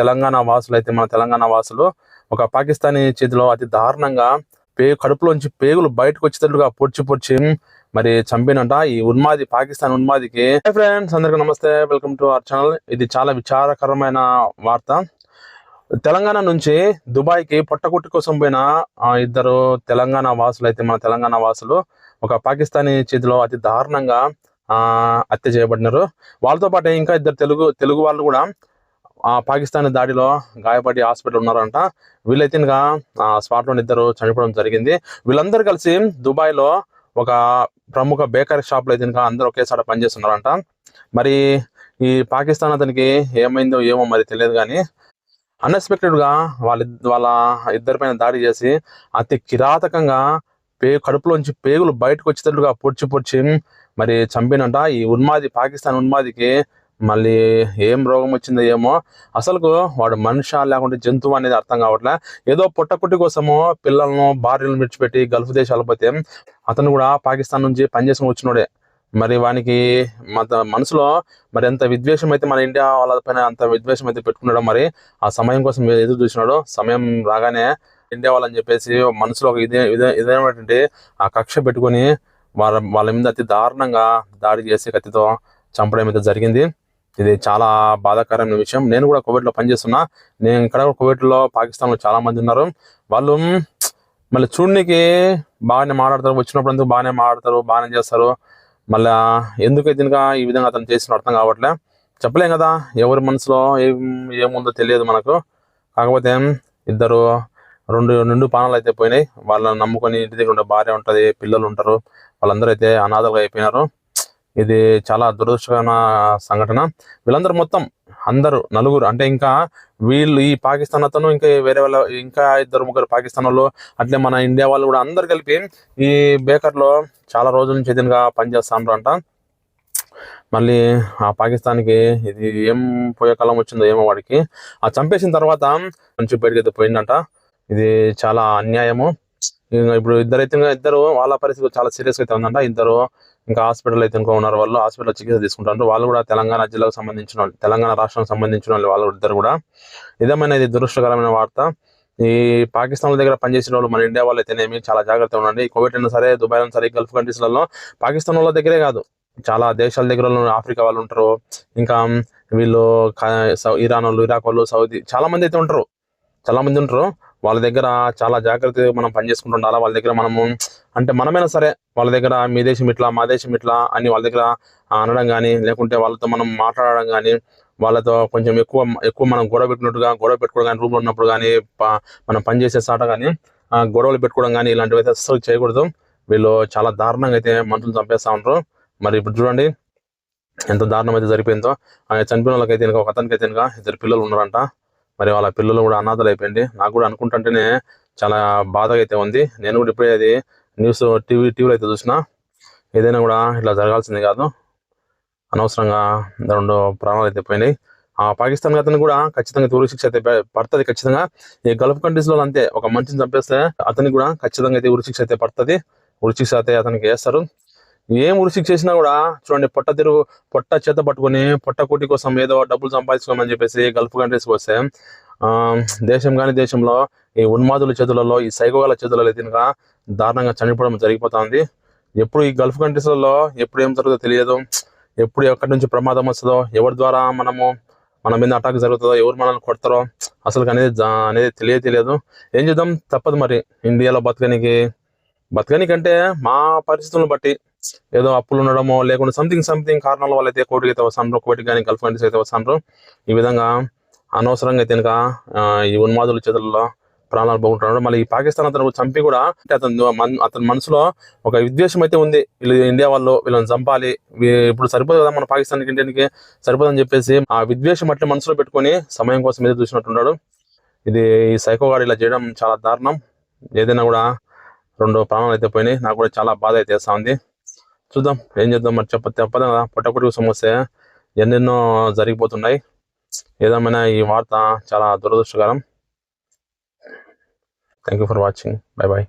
తెలంగాణ వాసులు అయితే మన తెలంగాణ వాసులు ఒక పాకిస్తానీ చేతిలో అతి దారుణంగా పే కడుపులోంచి పేగులు బయటకు వచ్చేటట్లుగా పొడిచి పొడిచి మరి చంపినంట ఈ ఉన్మాది పాకిస్తాన్ ఉన్మాదికి. ఫ్రెండ్స్ అందరికీ నమస్తే. Welcome to our channel. ఇది చాలా విచారకరమైన వార్త. తెలంగాణ నుంచి దుబాయ్కి పొట్టకుట్టి కోసం పోయిన ఇద్దరు తెలంగాణ వాసులు అయితే మన తెలంగాణ వాసులు ఒక పాకిస్తానీ చేతిలో అతి దారుణంగా ఆ హత్య చేయబడినారు. వాళ్ళతో పాటు ఇంకా ఇద్దరు తెలుగు తెలుగు వాళ్ళు కూడా పాకిస్తాన్ దాడిలో గాయపడి హాస్పిటల్ ఉన్నారంట. వీళ్ళైతే ఇంకా స్పాట్ ఇద్దరు చనిపోవడం జరిగింది. వీళ్ళందరూ కలిసి దుబాయ్లో ఒక ప్రముఖ బేకరీ షాప్లో అయితే ఇంకా అందరూ ఒకేసారి పనిచేస్తున్నారంట. మరి ఈ పాకిస్తాన్ అతనికి ఏమైందో ఏమో మరి తెలియదు కానీ అన్ఎక్స్పెక్టెడ్గా వాళ్ళ వాళ్ళ ఇద్దరి పైన దాడి చేసి అతి కిరాతకంగా పే కడుపులోంచి పేగులు బయటకు వచ్చేటట్లుగా పొడిచి పొడిచి మరి చంపినంట. ఈ ఉన్మాది పాకిస్తాన్ ఉన్మాదికి మళ్ళీ ఏం రోగం వచ్చిందో ఏమో అసలుకు వాడు మనిషి లేకుంటే జంతువు అనేది అర్థం కావట్లే. ఏదో పుట్టకుట్టి కోసము పిల్లలను భార్యలను విడిచిపెట్టి గల్ఫ్ దేశాలు పోతే అతను కూడా పాకిస్తాన్ నుంచి పనిచేసుకుని వచ్చినోడే. మరి వానికి మత మనసులో మరి ఎంత విద్వేషం అయితే మన ఇండియా వాళ్ళ పైన అంత విద్వేషం అయితే పెట్టుకున్నాడో మరి ఆ సమయం కోసం ఎదురు చూసినాడు సమయం రాగానే ఇండియా వాళ్ళని చెప్పేసి మనసులో ఒక ఇదే ఇదే ఇదేమైనటువంటి ఆ కక్ష పెట్టుకొని వాళ్ళ వాళ్ళ మీద అతి దారుణంగా దాడి చేసి కత్తితో చంపడం అయితే జరిగింది. ఇది చాలా బాధాకరమైన విషయం. నేను కూడా కోవిడ్లో లో పనిచేస్తున్నా. నేను ఇక్కడ కోవిడ్లో లో పాకిస్తాన్లో చాలా మంది ఉన్నారు. వాళ్ళు మళ్ళీ చూడనికి బాగానే మాట్లాడతారు. వచ్చినప్పుడు అంతా బాగానే మాట్లాడతారు? బాగానే చేస్తారు. మళ్ళా ఎందుకైతే ఇంకా ఈ విధంగా అతను చేసిన అర్థం కావట్లే. చెప్పలేం కదా ఎవరి మనసులో ఏం ఏముందో తెలియదు మనకు. కాకపోతే ఇద్దరు రెండు రెండు పానాలు అయితే పోయినాయి. వాళ్ళని నమ్ముకొని ఇంటి దగ్గర ఉండే భార్య ఉంటది పిల్లలు ఉంటారు. వాళ్ళందరూ అయితే అనాథలుగా అయిపోయినారు. ఇది చాలా దురదృష్టకరమైన సంఘటన. వీళ్ళందరూ మొత్తం అందరూ నలుగురు అంటే ఇంకా వీళ్ళు ఈ పాకిస్తాన్ అతను ఇంకా వేరే వాళ్ళ ఇంకా ఇద్దరు ముగ్గురు పాకిస్తాన్ వాళ్ళు అట్లే మన ఇండియా వాళ్ళు కూడా అందరు కలిపి ఈ బేకర్లో చాలా రోజుల నుంచి ఎదురుగా పనిచేస్తాను అంట. మళ్ళీ ఆ పాకిస్తాన్కి ఇది ఏం పోయే కాలం వచ్చిందో ఏమో వాడికి. ఆ చంపేసిన తర్వాత మంచి బయటకి అయితే పోయిందంట. ఇది చాలా అన్యాయము. ఇప్పుడు ఇద్దరైతే అయితే ఇద్దరు వాళ్ళ పరిస్థితి చాలా సీరియస్ అయితే ఉందంట. ఇద్దరు ఇంకా హాస్పిటల్ అయితే ఇంకా ఉన్నారు. వాళ్ళు హాస్పిటల్ చికిత్స తీసుకుంటారు వాళ్ళు కూడా తెలంగాణ జిల్లాకు సంబంధించిన వాళ్ళు తెలంగాణ రాష్ట్రానికి సంబంధించిన వాళ్ళు వాళ్ళు ఇద్దరు కూడా. ఇదేమైనా ఇది దురదృష్టకరమైన వార్త? ఈ పాకిస్తాన్ దగ్గర పనిచేసిన వాళ్ళు మన ఇండియా వాళ్ళు అయితేనేమి చాలా జాగ్రత్తగా ఉండండి. కోవిడ్ అయినా సరే దుబాయ్ అయినా సరే గల్ఫ్ కంట్రీస్లలో పాకిస్తాన్ వాళ్ళ దగ్గరే కాదు. చాలా దేశాల దగ్గర ఆఫ్రికా వాళ్ళు ఉంటారు. ఇంకా వీళ్ళు ఇరాన్ వాళ్ళు ఇరాక్ వాళ్ళు సౌదీ చాలా మంది అయితే ఉంటారు. చాలా మంది ఉంటారు. వాళ్ళ దగ్గర చాలా జాగ్రత్తగా మనం పనిచేసుకుంటూ ఉండాలి వాళ్ళ దగ్గర మనము అంటే మనమైనా సరే వాళ్ళ దగ్గర మీ దేశం ఇట్లా మా దేశం ఇట్లా అని వాళ్ళ దగ్గర అనడం కానీ లేకుంటే వాళ్ళతో మనం మాట్లాడడం కానీ వాళ్ళతో కొంచెం ఎక్కువ ఎక్కువ మనం గొడవ పెట్టినట్టుగా గొడవ పెట్టుకోవడం కానీ రూమ్లో ఉన్నప్పుడు కానీ మనం పనిచేసే సాట కానీ గొడవలు పెట్టుకోవడం కానీ ఇలాంటివి అయితే అస్సలు చేయకూడదు. వీళ్ళు చాలా దారుణంగా అయితే మనుషులు చంపేస్తా ఉంటారు. మరి ఇప్పుడు చూడండి ఎంత దారుణం అయితే జరిపోయిందో. చనిపోయిన వాళ్ళకైతే ఇంకా ఒక అతనికి అయితే ఇంకా ఇద్దరు పిల్లలు ఉన్నారంట. మరి వాళ్ళ పిల్లలు కూడా అనాథలు అయిపోయింది. నాకు కూడా అనుకుంటుంటేనే చాలా బాధగా అయితే ఉంది. నేను కూడా ఇప్పుడే అది న్యూస్ టీవీ టీవీలో అయితే చూసిన. ఏదైనా కూడా ఇట్లా జరగాల్సింది కాదు. అనవసరంగా రెండు ప్రాణాలు అయితే పోయినాయి. ఆ పాకిస్తాన్ అతను కూడా ఖచ్చితంగా ఉరి శిక్ష అయితే పడుతుంది ఖచ్చితంగా. ఈ గల్ఫ్ కంట్రీస్లో అంతే. ఒక మనిషిని చంపేస్తే అతనికి కూడా ఖచ్చితంగా అయితే ఉరి శిక్ష అయితే పడుతుంది. ఉరి శిక్ష అయితే అతనికి వేస్తారు. ఏం ఉరి చేసినా కూడా చూడండి పొట్ట తిరుగు పొట్ట చేత పట్టుకొని పొట్ట కూటి కోసం ఏదో డబ్బులు సంపాదించుకోమని చెప్పేసి గల్ఫ్ కంట్రీస్కి వస్తే ఆ, దేశం కాని దేశంలో ఈ ఉన్మాదుల చేతులలో ఈ సైకోగాల చేతులలో అయితే దారుణంగా చనిపోవడం జరిగిపోతుంది. ఎప్పుడు ఈ గల్ఫ్ కంట్రీస్లలో ఎప్పుడు ఏం జరుగుతుందో తెలియదు. ఎప్పుడు ఎక్కడి నుంచి ప్రమాదం వస్తుందో ఎవరి ద్వారా మనము మన మీద అటాక్ జరుగుతుందో ఎవరు మనల్ని కొడతారో అసలు అనేది అనేది తెలియదు తెలియదు. ఏం చేద్దాం? తప్పదు మరి. ఇండియాలో బతకనికి బతకనికంటే మా పరిస్థితులను బట్టి ఏదో అప్పులు ఉండడమో లేకుంటే సంథింగ్ సంథింగ్ కారణాల వల్ల అయితే కోర్టుకి అయితే వస్తాను కోర్టుకి కానీ గల్ఫ్ కంట్రీస్ అయితే వస్తాను ఈ విధంగా అనవసరంగా అయితే కనుక ఈ ఉన్మాదుల చేతుల్లో ప్రాణాలు పోగొట్టున్నాడు మళ్ళీ ఈ పాకిస్తాన్ అతను చంపి కూడా అంటే అతను అతని మనసులో ఒక విద్వేషం అయితే ఉంది. వీళ్ళు ఇండియా వాళ్ళు వీళ్ళని చంపాలి. ఇప్పుడు సరిపోదు కదా మన పాకిస్తాన్ ఇండియానికి సరిపోదని చెప్పేసి ఆ విద్వేషం అట్లా మనసులో పెట్టుకొని సమయం కోసం ఎదురు చూసినట్టున్నాడు. ఇది ఈ సైకోగాడు ఇలా చేయడం చాలా దారుణం. ఏదైనా కూడా రెండు ప్రాణాలు అయితే పోయినాయి. నాకు కూడా చాలా బాధ అయితే వేస్తా ఉంది. చూద్దాం ఏం చేద్దాం మరి చెప్ప తప్పదు కదా. పొట్టకుటి సమస్య. ఎన్నెన్నో జరిగిపోతున్నాయి. ఏదేమైనా ఈ వార్త చాలా దురదృష్టకరం. Thank you for watching bye bye